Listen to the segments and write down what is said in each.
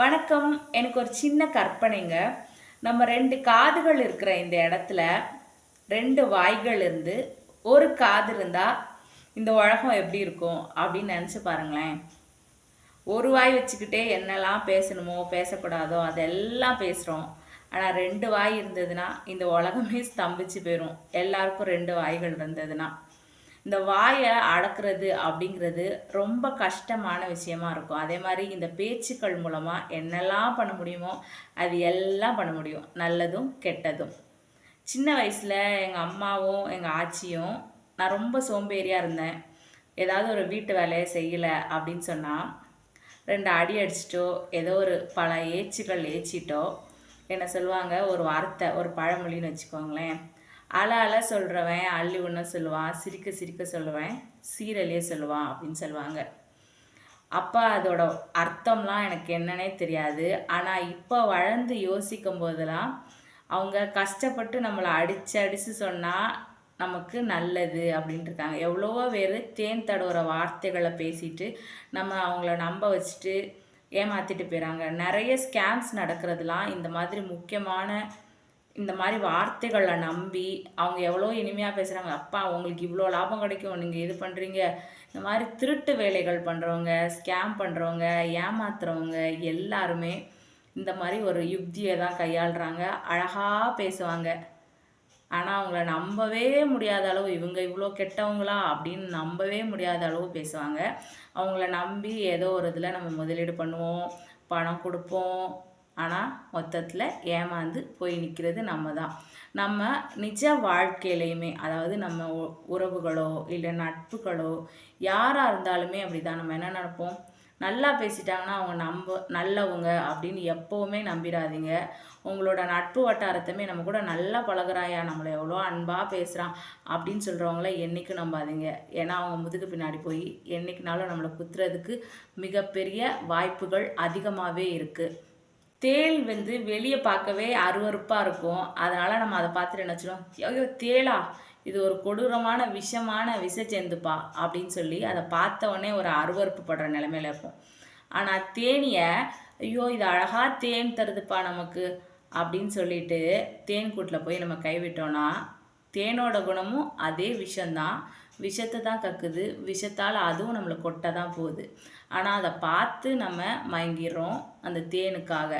வணக்கம். எனக்கு ஒரு சின்ன கற்பனைங்க. நம்ம ரெண்டு காதுகள் இருக்கிற இந்த இடத்துல ரெண்டு வாய்கள் இருந்து ஒரு காது இருந்தால் இந்த உலகம் எப்படி இருக்கும் அப்படின்னு நினச்சி பாருங்களேன். ஒரு வாய் வச்சுக்கிட்டே என்னெல்லாம் பேசணுமோ பேசக்கூடாதோ அதெல்லாம் பேசுகிறோம் ஆனால் ரெண்டு வாய் இருந்ததுன்னா இந்த உலகமே ஸ்தம்பிச்சு போயிடும் எல்லாருக்கும் ரெண்டு வாய்கள் இருந்ததுன்னா. இந்த வாயை அடக்கிறது அப்படிங்கிறது ரொம்ப கஷ்டமான விஷயமா இருக்கும். அதே மாதிரி இந்த பேச்சுக்கள் மூலமாக என்னெல்லாம் பண்ண முடியுமோ அது எல்லாம் பண்ண முடியும். நல்லதும் கெட்டதும். சின்ன வயசில் எங்கள் அம்மாவும் எங்கள் ஆச்சியும் நான் ரொம்ப சோம்பேறியாக இருந்தேன். ஏதாவது ஒரு வீட்டு வேலையை செய்யலை அப்படின்னு சொன்னால் ரெண்டு அடி அடிச்சிட்டோ ஏதோ ஒரு பல ஏச்சுகள் ஏச்சிட்டோ என்ன சொல்லுவாங்க ஒரு வார்த்தை ஒரு பழமொழின்னு வச்சுக்கோங்களேன். அல அல சொல்கிறவன் அள்ளி ஒன்று சொல்லுவான் சிரிக்க சிரிக்க சொல்லுவேன் சீரலே சொல்லுவான் அப்படின்னு சொல்லுவாங்க. அப்போ அதோட அர்த்தம்லாம் எனக்கு என்னன்னே தெரியாது. ஆனால் இப்போ வளர்ந்து யோசிக்கும் போதெல்லாம் அவங்க கஷ்டப்பட்டு நம்மளை அடித்து அடித்து சொன்னால் நமக்கு நல்லது அப்படின்ட்டு இருக்காங்க. எவ்வளவோ பேர் தேன் தடவுற வார்த்தைகளை பேசிட்டு நம்ம அவங்கள நம்ப வச்சுட்டு ஏமாற்றிட்டு போயிறாங்க. நிறைய ஸ்கேம்ஸ் நடக்கிறதுலாம் இந்த மாதிரி முக்கியமான இந்த மாதிரி வார்த்தைகளை நம்பி அவங்க எவ்வளோ இனிமையாக பேசுகிறாங்க அப்பா அவங்களுக்கு இவ்வளோ லாபம் கிடைக்கும் நீங்கள் இது பண்ணுறீங்க இந்த மாதிரி திருட்டு வேலைகள் பண்ணுறவங்க ஸ்கேம் பண்ணுறவங்க ஏமாத்துறவங்க எல்லாருமே இந்த மாதிரி ஒரு யுக்தியை தான் கையாளுறாங்க. அழகாக பேசுவாங்க. ஆனால் அவங்கள நம்பவே முடியாத அளவு இவங்க இவ்வளோ கெட்டவங்களா? அப்படின்னு நம்பவே முடியாத அளவு பேசுவாங்க. அவங்கள நம்பி ஏதோ ஒரு இதில் நம்ம முதலீடு பண்ணுவோம் பணம் கொடுப்போம் ஆனால் மொத்தத்தில் ஏமாந்து போய் நிற்கிறது நம்ம தான் நம்ம நிஜ வாழ்க்கையிலையுமே அதாவது நம்ம உறவுகளோ இல்லை நட்புகளோ யாராக இருந்தாலுமே அப்படி தான் நம்ம என்ன நினப்போம்? நல்லா பேசிட்டாங்கன்னா அவங்க நம்ப நல்லவங்க அப்படின்னு எப்போவுமே நம்பிடாதீங்க. உங்களோட நட்பு வட்டாரத்தையுமே நம்ம கூட நல்லா பழகிறாயா? நம்மளை எவ்வளோ அன்பாக பேசுகிறான் அப்படின்னு சொல்கிறவங்கள என்றைக்கும் நம்பாதீங்க. ஏன்னா அவங்க முதுகு பின்னாடி போய் என்றைக்குனாலும் நம்மளை குத்துறதுக்கு மிகப்பெரிய வாய்ப்புகள் அதிகமாகவே இருக்குது தேள் வந்து வெளியே பார்க்கவே அருவறுப்பாக இருக்கும். அதனால் நம்ம அதை பார்த்துட்டு நினச்சிடும் ஐயோ தேளா இது ஒரு கொடூரமான விஷமான விஷச்செந்துப்பா அப்படின்னு சொல்லி அதை பார்த்த உடனே ஒரு அருவறுப்பு படுற நிலமையில இருப்போம். ஆனால் தேனியை ஐயோ இது அழகாக தேன் தருதுப்பா நமக்கு அப்படின்னு சொல்லிட்டு தேன் கூட்டில் போய் நம்ம கைவிட்டோன்னா தேனோட குணமும் அதே விஷந்தான் விஷத்தை தான் கக்குது. விஷத்தால் அதுவும் நம்மளை கொட்ட தான் போகுது. ஆனால் அதை பார்த்து நம்ம மயங்கிடுறோம் அந்த தேனுக்காக.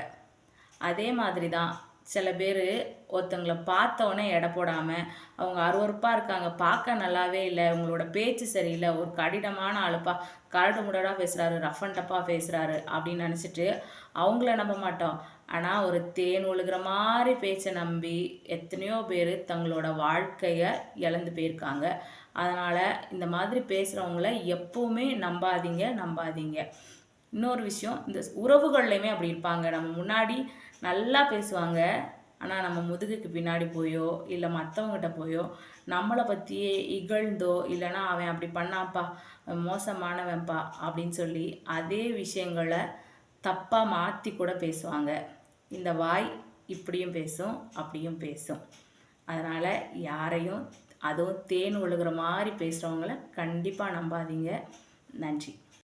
அதே மாதிரி தான் சில பேர் ஒருத்தங்களை பார்த்தவொடனே எடை போடாமல் அவங்க அருவறுப்பாக இருக்காங்க. பார்க்க நல்லாவே இல்லை. உங்களோட பேச்சு சரியில்லை. ஒரு கடினமான ஆளுப்பா கரடு முடடாக பேசுகிறாரு ரஃப் அண்ட் டப்பாக பேசுகிறாரு அப்படின்னு நினச்சிட்டு அவங்கள நம்ப மாட்டோம். ஆனால் ஒரு தேன் ஒழுகிற மாதிரி பேச்சை நம்பி எத்தனையோ பேர் தங்களோட வாழ்க்கையை இழந்து போயிருக்காங்க. அதனால் இந்த மாதிரி பேசுகிறவங்கள எப்போவுமே நம்பாதீங்க நம்பாதீங்க. இன்னொரு விஷயம் இந்த உறவுகள்லையுமே அப்படி இருப்பாங்க. நம்ம முன்னாடி நல்லா பேசுவாங்க. ஆனால் நம்ம முதுகுக்கு பின்னாடி போயோ இல்லை மற்றவங்ககிட்ட போயோ நம்மளை பற்றியே இகழ்ந்தோ இல்லைனா அவன் அப்படி பண்ணாப்பா மோசமானவன்ப்பா அப்படின்னு சொல்லி அதே விஷயங்களை தப்பாக மாற்றி கூட பேசுவாங்க. இந்த வாய் இப்படியும் பேசும் அப்படியும் பேசும். அதனால் யாரையும் அதுவும் தேன் ஒழுகிற மாதிரி பேசுகிறவங்கள கண்டிப்பாக நம்பாதீங்க. நன்றி.